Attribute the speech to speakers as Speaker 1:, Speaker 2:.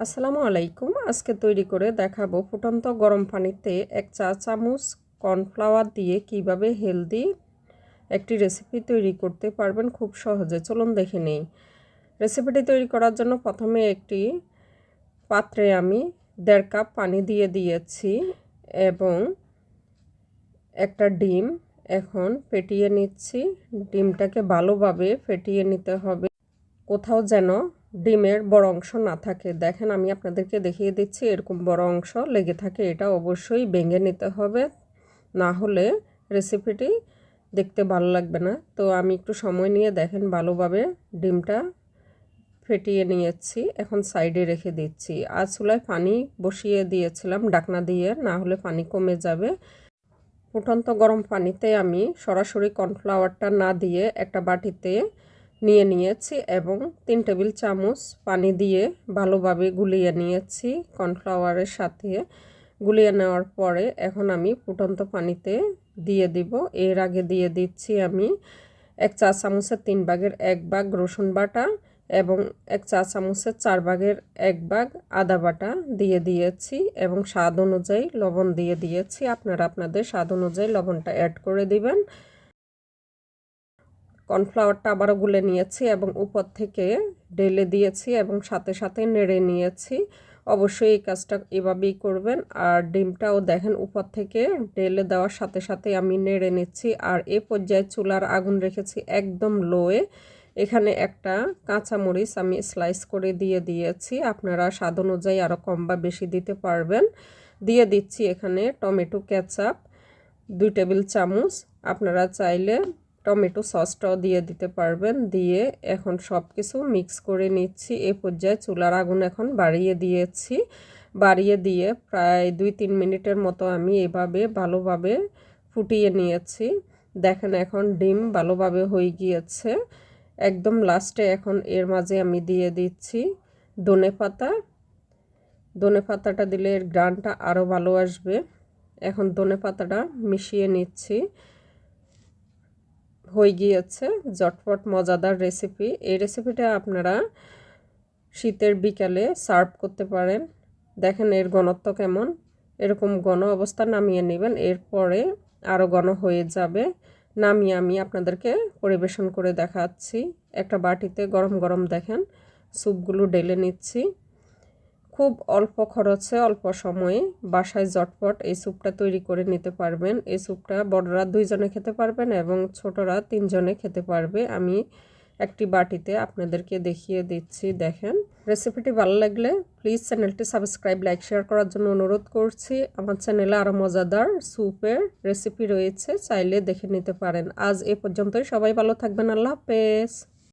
Speaker 1: আসসালামু আলাইকুম। আজকে তৈরি করে দেখাবো ফুটন্ত গরম পানিতে এক চা চামচ কর্নফ্লাওয়ার দিয়ে কীভাবে হেলদি একটি রেসিপি তৈরি করতে পারবেন খুব সহজে। চলুন দেখে নেই। রেসিপিটি তৈরি করার জন্য প্রথমে একটি পাত্রে আমি দেড় কাপ পানি দিয়ে দিয়েছি এবং একটা ডিম এখন ফেটিয়ে নিচ্ছি। ডিমটাকে ভালোভাবে ফেটিয়ে নিতে হবে। কোথাও যেন ডিমের বড় অংশ না থাকে। দেখেন, আমি আপনাদেরকে দেখিয়ে দিচ্ছি, এরকম বড় অংশ লেগে থাকে। এটা অবশ্যই ভেঙে নিতে হবে। না হলে রেসিপিটি দেখতে ভালো লাগবে না। তো আমি একটু সময় নিয়ে দেখেন, ভালোভাবে ডিমটা ফেটিয়ে নিয়েছি। এখন সাইডে রেখে দিচ্ছি। আর চুলায় পানি বসিয়ে দিয়েছিলাম ডাকনা দিয়ে, না হলে পানি কমে যাবে। ফুটন্ত গরম পানিতে আমি সরাসরি কর্নফ্লাওয়ারটা না দিয়ে একটা বাটিতে নিয়ে নিয়েছি এবং তিন টেবিল চামচ পানি দিয়ে ভালোভাবে গুলিয়ে নিয়েছি কর্নফ্লাওয়ারের সাথে। গুলিয়ে নেওয়ার পরে এখন আমি ফুটন্ত পানিতে দিয়ে দিব। এর আগে দিয়ে দিচ্ছি আমি এক চা চামচের তিন ভাগের এক ভাগ রসুন বাটা এবং এক চা চামচের চার ভাগের এক ভাগ আদা বাটা দিয়ে দিয়েছি এবং স্বাদ অনুযায়ী লবণ দিয়ে দিয়েছি। আপনারা আপনাদের স্বাদ অনুযায়ী লবণটা অ্যাড করে দিবেন। কর্নফ্লাওয়ারটা আবারও গুলে নিয়েছি এবং উপর থেকে ঢেলে দিয়েছি এবং সাথে সাথে নেড়ে নিয়েছি। অবশ্যই এই কাজটা এভাবেই করবেন। আর ডিমটাও দেখেন উপর থেকে ঢেলে দেওয়ার সাথে সাথে আমি নেড়ে নিচ্ছি। আর এ পর্যায়ে চুলার আগুন রেখেছি একদম লোয়ে। এখানে একটা কাঁচামরিচ আমি স্লাইস করে দিয়ে দিয়েছি। আপনারা স্বাদ অনুযায়ী আরও কম বা বেশি দিতে পারবেন। দিয়ে দিচ্ছি এখানে টমেটো ক্যাচাপ দুই টেবিল চামচ। আপনারা চাইলে টমেটো সসটাও দিয়ে দিতে পারবেন। দিয়ে এখন সব কিছু মিক্স করে নিচ্ছি। এ পর্যায়ে চুলার আগুন এখন বাড়িয়ে দিয়েছি। বাড়িয়ে দিয়ে প্রায় দুই তিন মিনিটের মতো আমি এভাবে ভালোভাবে ফুটিয়ে নিয়েছি। দেখেন এখন ডিম ভালোভাবে হয়ে গিয়েছে। একদম লাস্টে এখন এর মাঝে আমি দিয়ে দিচ্ছি দনে পাতা। দনে পাতাটা দিলে এর গ্রানটা আরও ভালো আসবে। এখন দনে পাতাটা মিশিয়ে নিচ্ছি। হয়ে গিয়েছে জটপট মজাদার রেসিপি এই রেসিপিটা আপনারা শীতের বিকালে সার্ভ করতে পারেন। দেখেন এর ঘনত্ব কেমন। এরকম ঘন অবস্থা নামিয়ে নেবেন, এরপরে আরও ঘন হয়ে যাবে। নামিয়ে আমি আপনাদেরকে পরিবেশন করে দেখাচ্ছি। একটা বাটিতে গরম গরম দেখেন স্যুপগুলো ডেলে নিচ্ছি। খুব অল্প খরচে, অল্প সময়ে বাসায় জটপট এই স্যুপটা তৈরি করে নিতে পারবেন। এই স্যুপটা বড়রা দুইজনে খেতে পারবেন এবং ছোটরা তিনজনে খেতে পারবে। আমি একটি বাটিতে আপনাদেরকে দেখিয়ে দিচ্ছি, দেখেন। রেসিপিটি ভালো লাগলে প্লিজ চ্যানেলটি সাবস্ক্রাইব, লাইক, শেয়ার করার জন্য অনুরোধ করছি। আমার চ্যানেলে আরও মজাদার স্যুপের রেসিপি রয়েছে, চাইলে দেখে নিতে পারেন। আজ এ পর্যন্তই, সবাই ভালো থাকবেন, আল্লাহ হাফেজ।